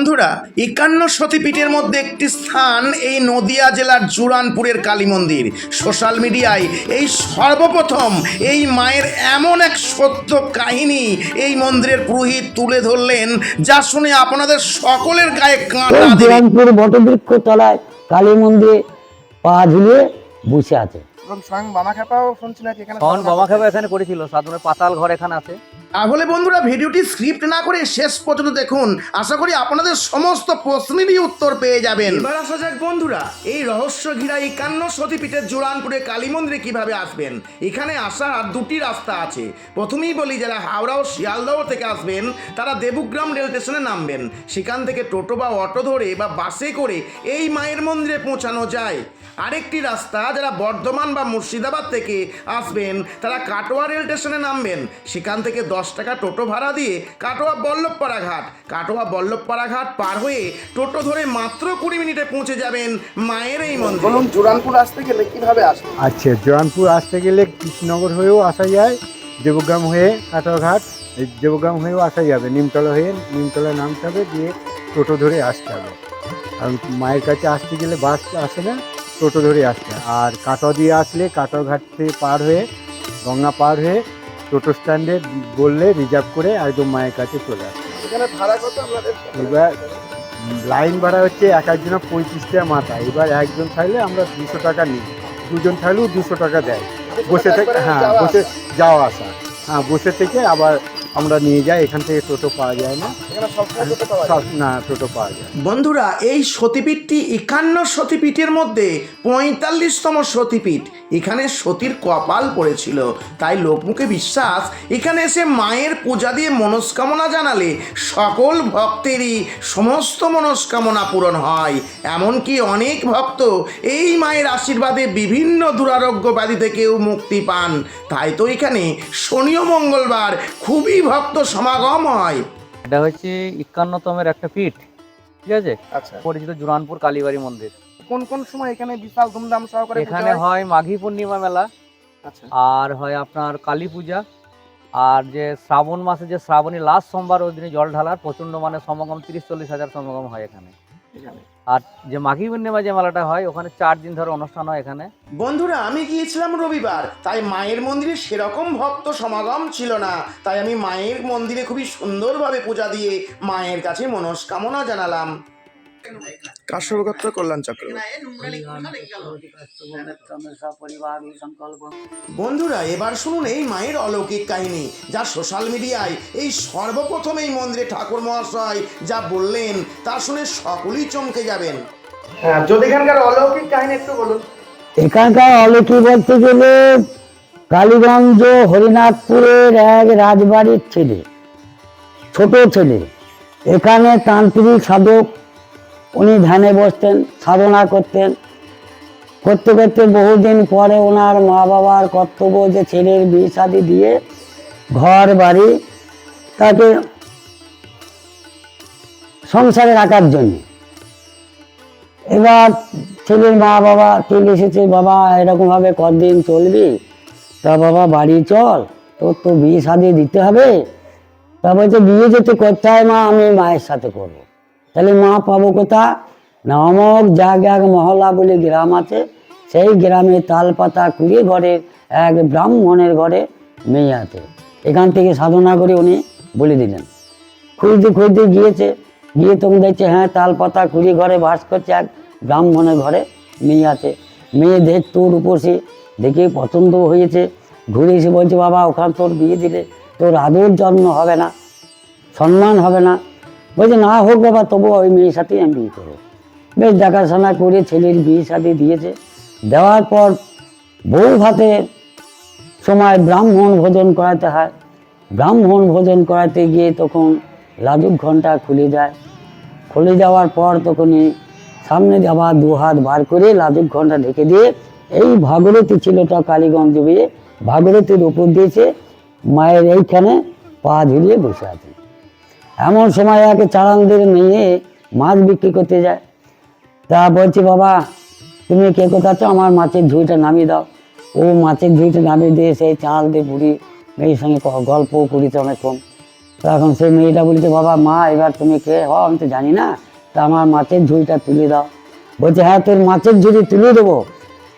বন্ধুরা একান্ন সতীপীঠের মধ্যে একটি স্থান এই নদিয়া জেলার জুরানপুরের কালী মন্দির। সোশ্যাল মিডিয়ায় এই সর্বপ্রথম এই মায়ের এমন এক সত্য কাহিনী এই মন্দিরের পুরোহিত তুলে ধরলেন যা শুনে আপনাদের সকলের গায়ে কাঁটা দেবে। বটবৃক্ষ তলায় কালী মন্দিরে পা ঝুলিয়ে বসে আছে। এবং স্বয়ং শুনছি নাকি এখানে এখানে করেছিল সাধনের পাতাল ঘর এখানে আছে। তাহলে বন্ধুরা ভিডিওটি স্ক্রিপ্ট না করে শেষ পর্যন্ত দেখুন। আশা করি আপনাদের সমস্ত প্রশ্নেরই উত্তর পেয়ে যাবেন। এবার আসা যাক বন্ধুরা, এই রহস্য ঘিরা একান্ন সতীপীঠের জোরানপুরে কালী মন্দিরে কীভাবে আসবেন? এখানে আসার দুটি রাস্তা আছে। প্রথমেই বলি, যারা হাওড়া ও শিয়ালদহ থেকে আসবেন, তারা দেবুগ্রাম রেল স্টেশনে নামবেন। সেখান থেকে টোটো বা অটো ধরে বা বাসে করে এই মায়ের মন্দিরে পৌঁছানো যায়। আরেকটি রাস্তা যারা বর্ধমান বা মুর্শিদাবাদ থেকে আসবেন তারা কাটোয়া রেল স্টেশনে নামবেন। সেখান থেকে দশ টাকা টোটো ভাড়া দিয়ে কাটোয়া বল্লভপাড়া ঘাট। কাটোয়া বল্লভপাড়া ঘাট পার হয়ে টোটো ধরে মাত্র কুড়ি মিনিটে পৌঁছে যাবেন মায়ের এই মন্দির। বলুন জোরানপুর আসতে গেলে কীভাবে আসবে আচ্ছা জোরানপুর আসতে গেলে কৃষ্ণনগর হয়েও আসা যায় দেবগ্রাম হয়ে কাটারঘাট এই দেবগ্রাম হয়েও আসা যাবে। নিমতলা হয়ে নিমতলা নামতে হবে দিয়ে টোটো ধরে আসতে হবে। কারণ মায়ের কাছে আসতে গেলে বাস আসে না। টোটো ধরে আসতে হয়। আর কাটোয়া দিয়ে আসলে কাটোয়াঘাট থেকে পার হয়ে গঙ্গা পার হয়ে টোটো স্ট্যান্ডে বললে রিজার্ভ করে একদম মায়ের কাছে চলে আপনাদের? এবার লাইন ভাড়া হচ্ছে এক একজনের পঁয়ত্রিশ টাকা মাথা। এবার একজন থাকলে আমরা দুশো টাকা নিই। দুজন থাকলেও দুশো টাকা দেয়। বসে থেকে হ্যাঁ বসে যাওয়া আসা। হ্যাঁ বসে থেকে আবার আমরা নিয়ে যাই এখান থেকে টোটো পাওয়া যায় না। না টোটো পাওয়া যায়। বন্ধুরা এই সতীপীঠটি একান্ন সতীপীঠের মধ্যে পঁয়তাল্লিশতম সতীপীঠ। এখানে সতীর কপাল পড়েছিল। তাই লোকমুখে বিশ্বাস এখানে এসে মায়ের পূজা দিয়ে মনস্কামনা জানালে সকল ভক্তেরই সমস্ত মনস্কামনা পূরণ হয়। এমনকি অনেক ভক্ত এই মায়ের আশীর্বাদে বিভিন্ন দুরারোগ্য ব্যাধি থেকেও মুক্তি পান। তাই তো এখানে শনি ও মঙ্গলবার খুবই ভক্ত সমাগম হয়। এটা হচ্ছে একান্নতমের একটা পীঠ ঠিক আছে? আচ্ছা। পরিচিত জুরানপুর কালীবাড়ি মন্দির। কোন কোন সময় এখানে বিশাল ধুমধাম সহকারে এখানে হয়? মাঘী পূর্ণিমা মেলা আচ্ছা। আর হয় আপনার কালী পূজা আর যে শ্রাবণ মাসে যে শ্রাবণী লাস্ট সোমবার ওই দিনে জল ঢালার প্রচণ্ড মানে সমাগম তিরিশ চল্লিশ হাজার সমাগম হয় এখানে। এখানে। আর যে মাঘী পূর্ণিমা যে মেলাটা হয় ওখানে চার দিন ধরে অনুষ্ঠান হয় এখানে। বন্ধুরা আমি গিয়েছিলাম রবিবার তাই মায়ের মন্দিরে সেরকম ভক্ত সমাগম ছিল না। তাই আমি মায়ের মন্দিরে খুবই সুন্দরভাবে পূজা দিয়ে মায়ের কাছে মনস্কামনা জানালাম। কাশ্যপগোত্র কল্যাণ চক্র। বন্ধুরা এবার শুনুন এই মায়ের অলৌকিক কাহিনী যা সোশ্যাল মিডিয়ায় এই সর্বপ্রথম এই মন্দিরে ঠাকুর মহাশয় যা বললেন তা শুনে সকলেই চমকে যাবেন। হ্যাঁ যদি এখানকার অলৌকিক কাহিনী একটু বলুন। এখানকার অলৌকিক বলতে গেলে কালীগঞ্জ হরিনাথপুরের এক রাজবাড়ির ছেলে ছোট ছেলে। এখানে তান্ত্রিক সাধক উনি ধ্যানে বসতেন, সাধনা করতেন। করতে করতে বহুদিন পরে ওনার মা বাবার কর্তব্য যে ছেলের বিয়ে শাদি দিয়ে ঘর বাড়ি তাকে সংসারে রাখার জন্য। এবার ছেলের মা বাবা চলে এসেছে, বাবা, এরকমভাবে কদিন চলবি? তা বাবা, বাড়ি চল, তোর তো বিয়ে শাদি দিতে হবে। তা বলছে, বিয়ে যেতে করতে হয় মা, আমি মায়ের সাথে করব। তাহলে মা পাবো কোথা? না অমক এক মহল্লা বলে গ্রাম আছে। সেই গ্রামে তাল পাতা কুড়িয়ে ঘরের এক ব্রাহ্মণের ঘরে মেয়ে আছে। এখান থেকে সাধনা করে উনি বলে দিলেন। খুঁজতে খুঁজতে গিয়েছে। গিয়ে তখন দেখছে হ্যাঁ তাল পাতা কুড়ি ঘরে বাস করছে এক ব্রাহ্মণের ঘরে মেয়ে আছে। মেয়ে দেখ তোর উপসে দেখে পছন্দ হয়েছে। ঘুরে এসে বলছে, বাবা, ওখানে তোর বিয়ে দিলে তোর আদর জন্ম হবে না, সম্মান হবে না। বলছে, না হোক বাবা, তবু ওই মেয়ের সাথেই আমি বিয়ে করব। বেশ দেখাশোনা করে ছেলের বিয়ে সাথে দিয়েছে। দেওয়ার পর বউ ভাতে সময় ব্রাহ্মণ ভোজন করাতে হয়। ব্রাহ্মণ ভোজন করাতে গিয়ে তখন লাজুক ঘণ্টা খুলে যায়। খুলে যাওয়ার পর তখনই সামনে আবার দু হাত বার করে লাজুক ঘণ্টা ঢেকে দিয়ে এই ভাগরতী ছিলটা কালীগঞ্জ বিয়ে ভাগরতীর উপর দিয়েছে, মায়ের এইখানে পা ঝুলিয়ে বসে আছে। এমন সময় একে চালানদের নিয়ে মাছ বিক্রি করতে যায়। তা বলছি, বাবা, তুমি কে কোথাচ্ছ আমার মাছের ঝুড়িটা নামিয়ে দাও। ও মাছের ঝুড়িটা নামিয়ে দিয়ে সেই চাল দিয়ে বুড়ি মেয়ের সঙ্গে গল্প করিতে অনেকক্ষণ। তখন সেই মেয়েটা বলছে, বাবা, মা, এবার তুমি কে হও? আমি তো জানি না। তা আমার মাছের ঝুড়িটা তুলে দাও। বলছে হ্যাঁ তোর মাছের ঝুড়ি তুলে দেবো।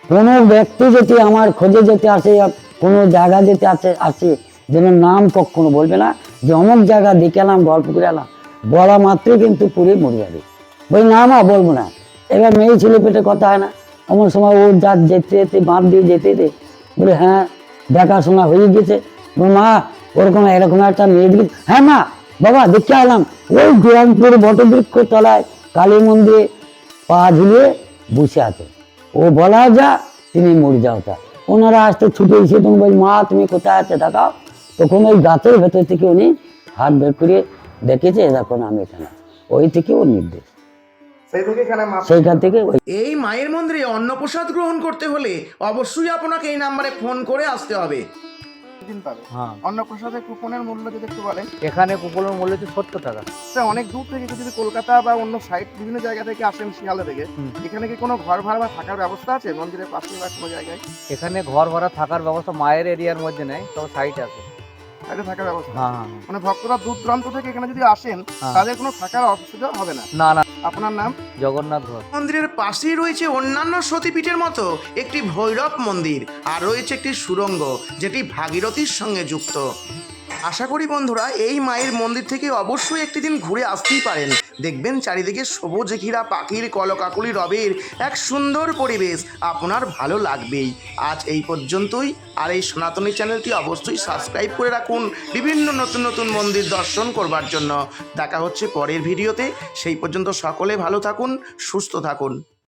কোনো ব্যক্তি যদি আমার খোঁজে যেতে আসে, কোনো জায়গা যেতে আসে আসে, যেন নাম কখনো বলবে না যে অমুক জায়গা দেখে এলাম গল্প করে এলাম। বলা মাত্রই কিন্তু পুরে মরে যাবে বলি, না মা, বলব না। এবার মেয়ে ছেলে পেটে কথা হয় না। এমন সময় ও যা যেতে যেতে বাঁধ দিয়ে যেতে যেতে বলে হ্যাঁ দেখাশোনা হয়ে গেছে। মা, ওরকম এরকম একটা মেয়ে দিকে হ্যাঁ মা, বাবা দেখতে এলাম। ওই গ্রামপুর বটবৃক্ষ তলায় কালী মন্দিরে পা ঝুলিয়ে বসে আছে। ও বলা যা, তিনি মরে যাও তা। ওনারা আসতে ছুটে এসে তখন বলি, মা, তুমি কোথায় আছে? দেখাও। তখন ওই গাছের ভেতর থেকে উনি হাত বের করে দেখেছে দেখুন আমি এখানে ওই থেকে ওর নির্দেশ। এখানে সেইখান থেকে এই মায়ের মন্দিরে অন্নপ্রসাদ গ্রহণ করতে হলে অবশ্যই আপনাকে এই নাম্বারে ফোন করে আসতে হবে। দিন পাবে। হ্যাঁ। অন্নপ্রসাদের কুপনের মূল্য যদি একটু বলেন। এখানে কুপনের মূল্য হচ্ছে সত্তর টাকা। আচ্ছা, অনেক দূর থেকে যদি কলকাতা বা অন্য সাইড বিভিন্ন জায়গা থেকে আসেন শিয়ালদা থেকে এখানে কি কোনো ঘর ভাড়া বা থাকার ব্যবস্থা আছে? মন্দিরের পাশে বা কোনো জায়গায়? এখানে ঘর ভাড়া থাকার ব্যবস্থা মায়ের এরিয়ার মধ্যে নেই তবে সাইট আছে। সাইডে থাকার ব্যবস্থা। হ্যাঁ হ্যাঁ মানে ভক্তরা দূর দূরান্ত থেকে এখানে যদি আসেন হ্যাঁ। তাদের কোনো থাকার অসুবিধা হবে না। না না। আপনার নাম? জগন্নাথ ঘর মন্দিরের পাশেই রয়েছে অন্যান্য সতীপীঠের মতো একটি ভৈরব মন্দির আর রয়েছে একটি সুরঙ্গ যেটি ভাগীরথীর সঙ্গে যুক্ত। আশা করি বন্ধুরা এই মায়ের মন্দির থেকে অবশ্যই একটি দিন ঘুরে আসতেই পারেন। দেখবেন চারিদিকে সবুজ ঘিরা পাখির কলকাকুলি রবের এক সুন্দর পরিবেশ। আপনার ভালো লাগবেই। আজ এই পর্যন্তই। আর এই সনাতনী চ্যানেলটি অবশ্যই সাবস্ক্রাইব করে রাখুন। বিভিন্ন নতুন নতুন মন্দির দর্শন করবার জন্য। দেখা হচ্ছে পরের ভিডিওতে। সেই পর্যন্ত সকলে ভালো থাকুন, সুস্থ থাকুন।